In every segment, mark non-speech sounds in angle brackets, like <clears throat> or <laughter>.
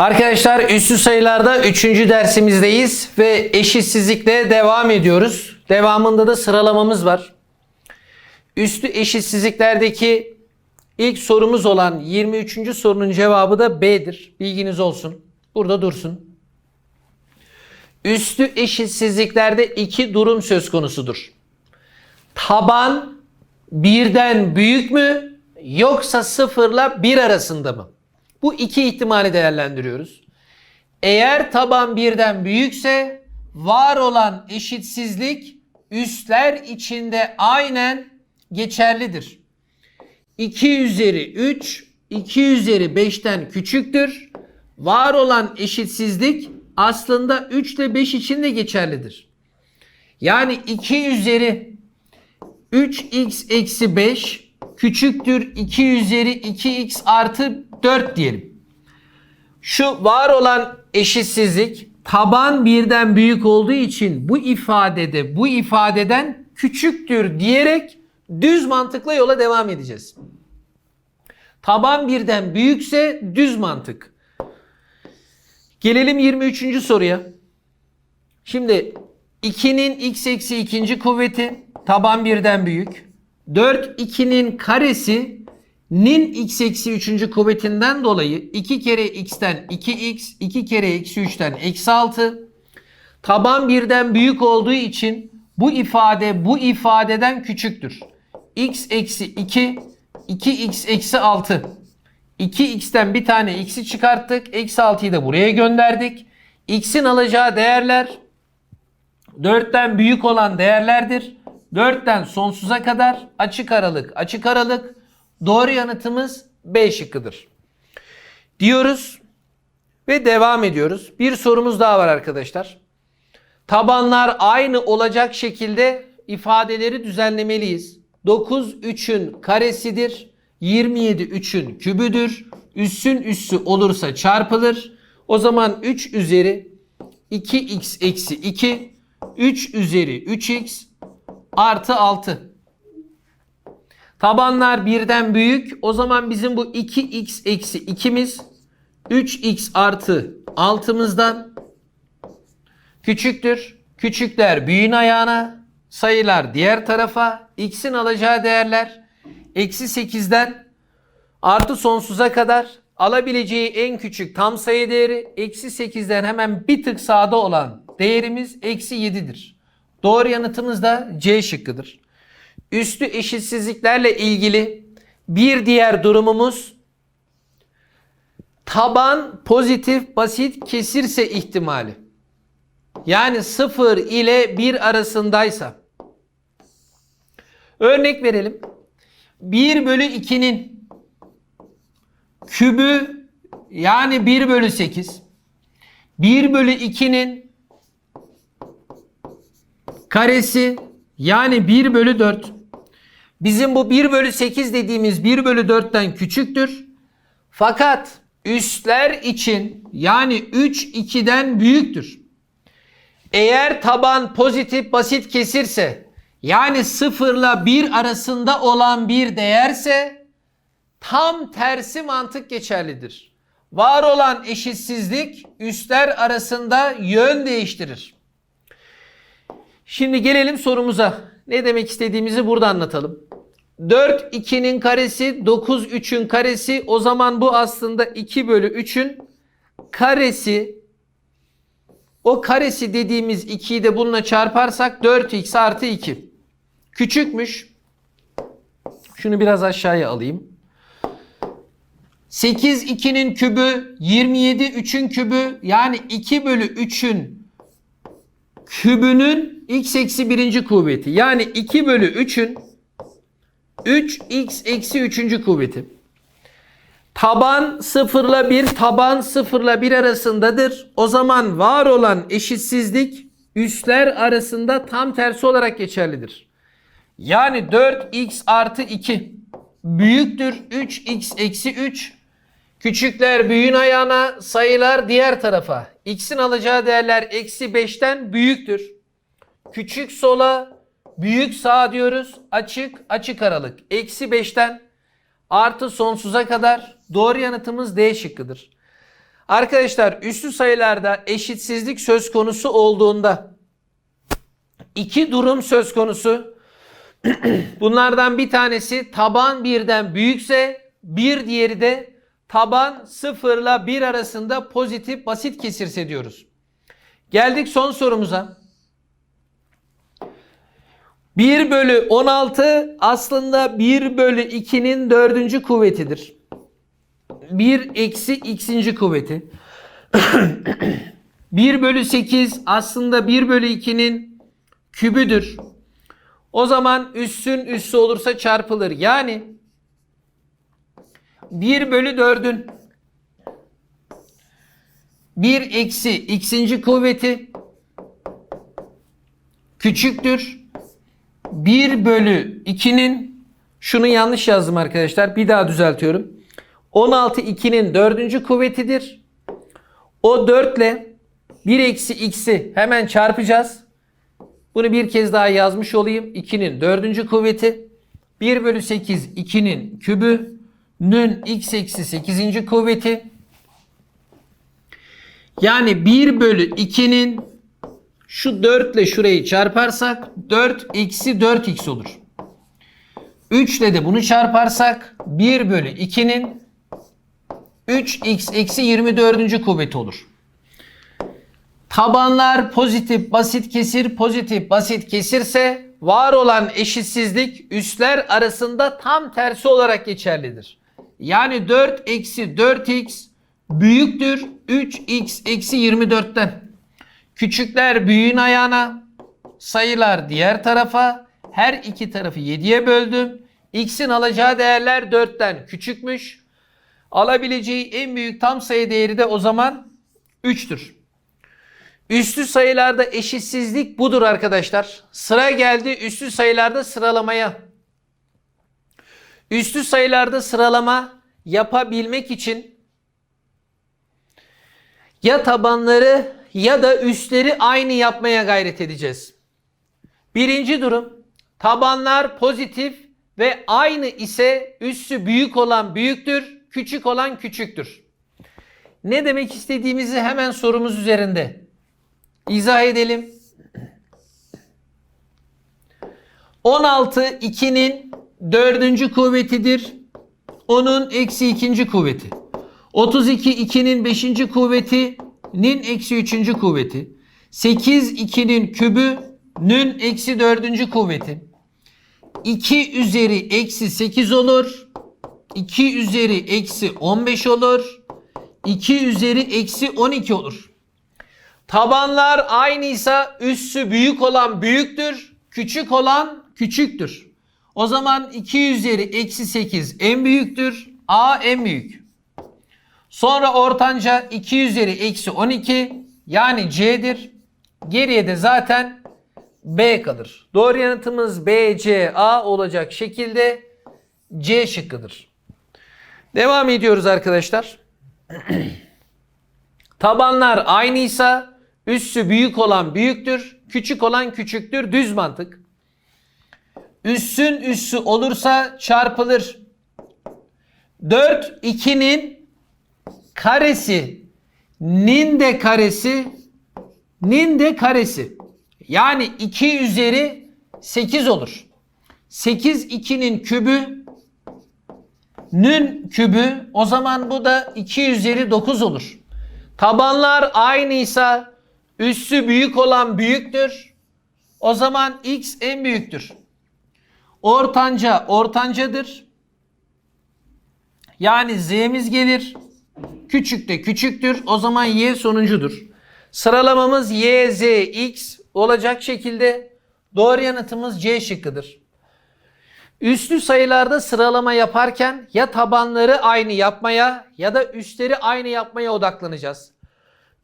Arkadaşlar üstü sayılarda 3. dersimizdeyiz ve eşitsizlikle devam ediyoruz. Devamında da sıralamamız var. Üstü eşitsizliklerdeki ilk sorumuz olan 23. sorunun cevabı da B'dir. Bilginiz olsun. Burada dursun. Üstü eşitsizliklerde iki durum söz konusudur. Taban birden büyük mü yoksa sıfırla bir arasında mı? Bu iki ihtimali değerlendiriyoruz. Eğer taban birden büyükse var olan eşitsizlik üstler içinde aynen geçerlidir. 2 üzeri 3, 2 üzeri 5'ten küçüktür. Var olan eşitsizlik aslında 3 ile 5 için de geçerlidir. Yani 2 üzeri 3x eksi 5 küçüktür 2 üzeri 2x artı 4 diyelim. Şu var olan eşitsizlik taban birden büyük olduğu için bu ifadede bu ifadeden küçüktür diyerek düz mantıkla yola devam edeceğiz. Taban birden büyükse düz mantık. Gelelim 23. soruya. Şimdi 2'nin x eksi ikinci kuvveti taban birden büyük. 4 2'nin karesi nin x eksi 3. kuvvetinden dolayı 2 kere x'ten 2x 2 kere eksi 3'ten eksi 6 taban birden büyük olduğu için bu ifade bu ifadeden küçüktür. x eksi 2 2x eksi 6 2x'ten bir tane x'i çıkarttık. Eksi 6'yı da buraya gönderdik. x'in alacağı değerler 4'ten büyük olan değerlerdir. 4'ten sonsuza kadar açık aralık açık aralık doğru yanıtımız B şıkkıdır. Diyoruz ve devam ediyoruz. Bir sorumuz daha var arkadaşlar. Tabanlar aynı olacak şekilde ifadeleri düzenlemeliyiz. 9 3'ün karesidir. 27 3'ün kübüdür. Üssün üssü olursa çarpılır. O zaman 3 üzeri 2x eksi 2 3 üzeri 3x artı 6. Tabanlar birden büyük. O zaman bizim bu 2x eksi 2'miz 3x artı 6'mızdan küçüktür. Küçükler büyüğün ayağına, sayılar diğer tarafa, x'in alacağı değerler eksi 8'den artı sonsuza kadar alabileceği en küçük tam sayı değeri eksi 8'den hemen bir tık sağda olan değerimiz eksi 7'dir. Doğru yanıtımız da C şıkkıdır. Üstü eşitsizliklerle ilgili bir diğer durumumuz taban pozitif basit kesirse ihtimali. Yani 0 ile 1 arasındaysa. Örnek verelim. 1 bölü 2'nin kübü yani 1 bölü 8. 1 bölü 2'nin karesi yani 1 bölü 4. Bizim bu 1 bölü 8 dediğimiz 1 bölü 4'ten küçüktür. Fakat üstler için yani 3 2'den büyüktür. Eğer taban pozitif basit kesirse yani 0 ile 1 arasında olan bir değerse tam tersi mantık geçerlidir. Var olan eşitsizlik üstler arasında yön değiştirir. Şimdi gelelim sorumuza. Ne demek istediğimizi burada anlatalım. 4 2'nin karesi 9 3'ün karesi o zaman bu aslında 2 bölü 3'ün karesi o karesi dediğimiz 2'yi de bununla çarparsak 4x artı 2. Küçükmüş. Şunu biraz aşağıya alayım. 8 2'nin kübü 27 3'ün kübü yani 2 bölü 3'ün kübünün x eksi birinci kuvveti. Yani 2 bölü 3'ün 3x eksi 3. kuvveti. Taban 0 ile 1, taban 0 ile 1 arasındadır. O zaman var olan eşitsizlik üstler arasında tam tersi olarak geçerlidir. Yani 4x artı 2 büyüktür 3x eksi 3. Küçükler büyüğün ayağına, sayılar diğer tarafa. X'in alacağı değerler eksi 5'ten büyüktür. Küçük sola, büyük sağa diyoruz. Açık, açık aralık. Eksi 5'ten artı sonsuza kadar doğru yanıtımız D şıkkıdır. Arkadaşlar üslü sayılarda eşitsizlik söz konusu olduğunda iki durum söz konusu. <clears throat> Bunlardan bir tanesi taban birden büyükse bir diğeri de taban sıfırla bir arasında pozitif basit kesirse diyoruz. Geldik son sorumuza. 1 bölü 16 aslında 1 bölü 2'nin dördüncü kuvvetidir. 1 eksi x'inci kuvveti. <clears throat> 1 bölü 8 aslında 1 bölü 2'nin kübüdür. O zaman üssün üssü olursa çarpılır. Yani 1 bölü 4'ün 1 eksi x'inci kuvveti küçüktür. 1 bölü 2'nin şunu yanlış yazdım arkadaşlar. Bir daha düzeltiyorum. 16 2'nin dördüncü kuvvetidir. O 4 ile 1 eksi x'i hemen çarpacağız. Bunu bir kez daha yazmış olayım. 2'nin dördüncü kuvveti. 1 bölü 8 2'nin kübü. Nün x eksi 8. kuvveti. Yani 1 bölü 2'nin şu 4 ile şurayı çarparsak 4 eksi 4x olur. 3 ile de bunu çarparsak 1 bölü 2'nin 3x eksi 24. kuvveti olur. Tabanlar pozitif basit kesir pozitif basit kesirse var olan eşitsizlik üsler arasında tam tersi olarak geçerlidir. Yani 4 eksi 4x büyüktür 3x eksi 24'ten. Küçükler büyüğün ayağına, sayılar diğer tarafa, her iki tarafı 7'ye böldüm. X'in alacağı değerler 4'ten küçükmüş. Alabileceği en büyük tam sayı değeri de o zaman 3'tür. Üslü sayılarda eşitsizlik budur arkadaşlar. Sıra geldi üslü sayılarda sıralamaya. Üslü sayılarda sıralama yapabilmek için ya tabanları ya da üstleri aynı yapmaya gayret edeceğiz. Birinci durum tabanlar pozitif ve aynı ise üssü büyük olan büyüktür, küçük olan küçüktür. Ne demek istediğimizi hemen sorumuz üzerinde izah edelim. 16 2'nin dördüncü kuvvetidir. Onun eksi ikinci kuvveti. 32 2'nin beşinci kuvvetinin eksi üçüncü kuvveti. 8 2'nin kübünün eksi dördüncü kuvveti. 2 üzeri eksi 8 olur. 2 üzeri eksi 15 olur. 2 üzeri eksi 12 olur. Tabanlar aynıysa üssü büyük olan büyüktür. Küçük olan küçüktür. O zaman 2 üzeri eksi 8 en büyüktür. A en büyük. Sonra ortanca 2 üzeri eksi 12 yani C'dir. Geriye de zaten B kalır. Doğru yanıtımız B, C, A olacak şekilde C şıkkıdır. Devam ediyoruz arkadaşlar. <clears throat> Tabanlar aynıysa üssü büyük olan büyüktür, küçük olan küçüktür. Düz mantık. Üssün üssü olursa çarpılır. 4 2'nin karesi nin de karesi nin de karesi. Yani 2 üzeri 8 olur. 8 2'nin kübü nün kübü o zaman bu da 2 üzeri 9 olur. Tabanlar aynıysa üssü büyük olan büyüktür. O zaman x en büyüktür. Ortanca ortancadır. Yani z'miz gelir. Küçük de küçüktür. O zaman y sonuncudur. Sıralamamız y, z, x olacak şekilde doğru yanıtımız C şıkkıdır. Üslü sayılarda sıralama yaparken ya tabanları aynı yapmaya ya da üstleri aynı yapmaya odaklanacağız.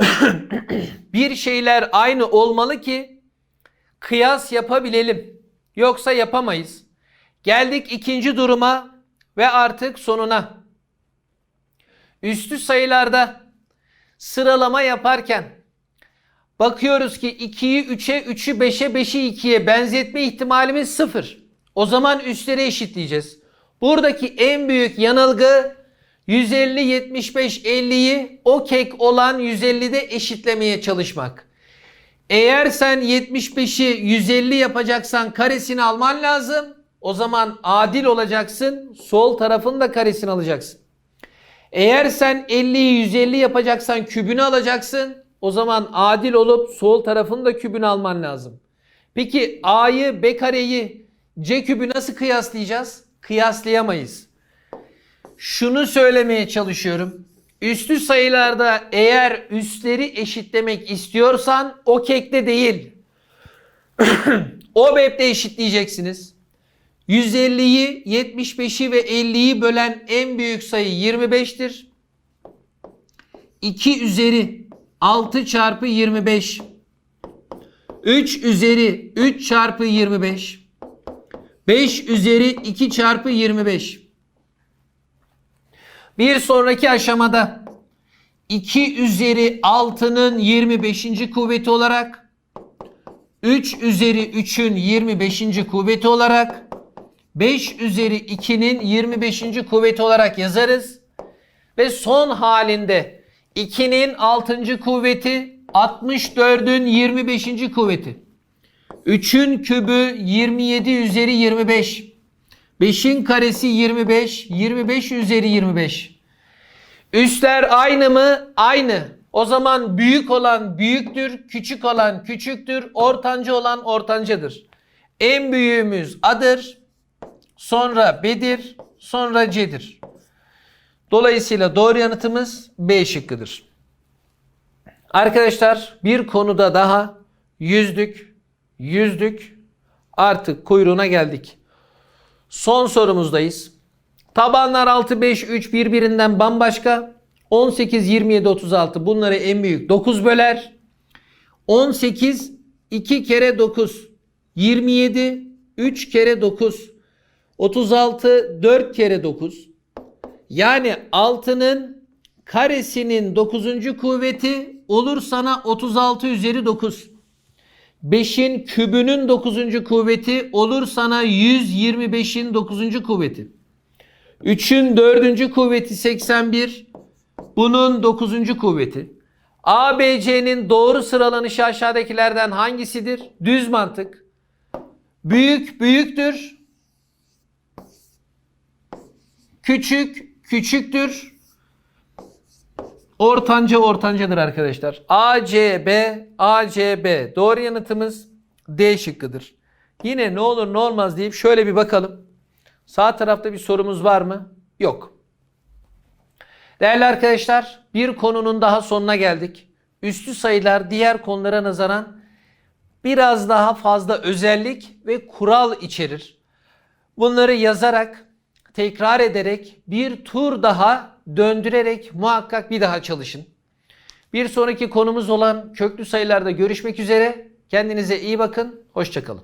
<clears throat> bir şeyler aynı olmalı ki kıyas yapabilelim. Yoksa yapamayız. Geldik ikinci duruma ve artık sonuna. Üstü sayılarda sıralama yaparken bakıyoruz ki 2'yi 3'e, 3'ü 5'e, 5'i 2'ye benzetme ihtimalimiz 0. O zaman üstleri eşitleyeceğiz. Buradaki en büyük yanılgı 150, 75, 50'yi o kek olan 150'de eşitlemeye çalışmak. Eğer sen 75'i 150 yapacaksan karesini alman lazım. O zaman adil olacaksın. Sol tarafın da karesini alacaksın. Eğer sen 50'yi 150 yapacaksan kübünü alacaksın. O zaman adil olup sol tarafın da kübünü alman lazım. Peki A'yı, B kareyi, C kübü nasıl kıyaslayacağız? Kıyaslayamayız. Şunu söylemeye çalışıyorum. Üstü sayılarda eğer üstleri eşitlemek istiyorsan o kekte değil. <clears throat> o bepte eşitleyeceksiniz. 150'yi, 75'i ve 50'yi bölen en büyük sayı 25'tir. 2 üzeri 6 çarpı 25. 3 üzeri 3 çarpı 25. 5 üzeri 2 çarpı 25. Bir sonraki aşamada 2 üzeri 6'nın 25. kuvveti olarak 3 üzeri 3'ün 25. kuvveti olarak 5 üzeri 2'nin 25. kuvveti olarak yazarız. Ve son halinde 2'nin 6. kuvveti 64'ün 25. kuvveti. 3'ün kübü 27 üzeri 25. 5'in karesi 25. 25 üzeri 25. Üstler aynı mı? Aynı. O zaman büyük olan büyüktür, küçük olan küçüktür, ortanca olan ortancadır. En büyüğümüz A'dır, sonra B'dir, sonra C'dir. Dolayısıyla doğru yanıtımız B şıkkıdır. Arkadaşlar bir konuda daha yüzdük, yüzdük. Artık kuyruğuna geldik. Son sorumuzdayız. Tabanlar 6, 5, 3 birbirinden bambaşka. 18, 27, 36 bunları en büyük 9 böler. 18 2 kere 9 27 3 kere 9 36 4 kere 9 yani 6'nın karesinin 9. kuvveti olur sana 36 üzeri 9. 5'in kübünün 9. kuvveti olur sana 125'in 9. kuvveti. 3'ün 4. kuvveti 81. Bunun 9. kuvveti. ABC'nin doğru sıralanışı aşağıdakilerden hangisidir? Düz mantık. Büyük büyüktür. Küçük küçüktür. Ortanca ortancadır arkadaşlar. A, C, B, A, C, B. Doğru yanıtımız D şıkkıdır. Yine ne olur ne olmaz deyip şöyle bir bakalım. Sağ tarafta bir sorumuz var mı? Yok. Değerli arkadaşlar bir konunun daha sonuna geldik. Üstü sayılar diğer konulara nazaran biraz daha fazla özellik ve kural içerir. Bunları yazarak, tekrar ederek, bir tur daha döndürerek muhakkak bir daha çalışın. Bir sonraki konumuz olan köklü sayılarda görüşmek üzere. Kendinize iyi bakın. Hoşçakalın.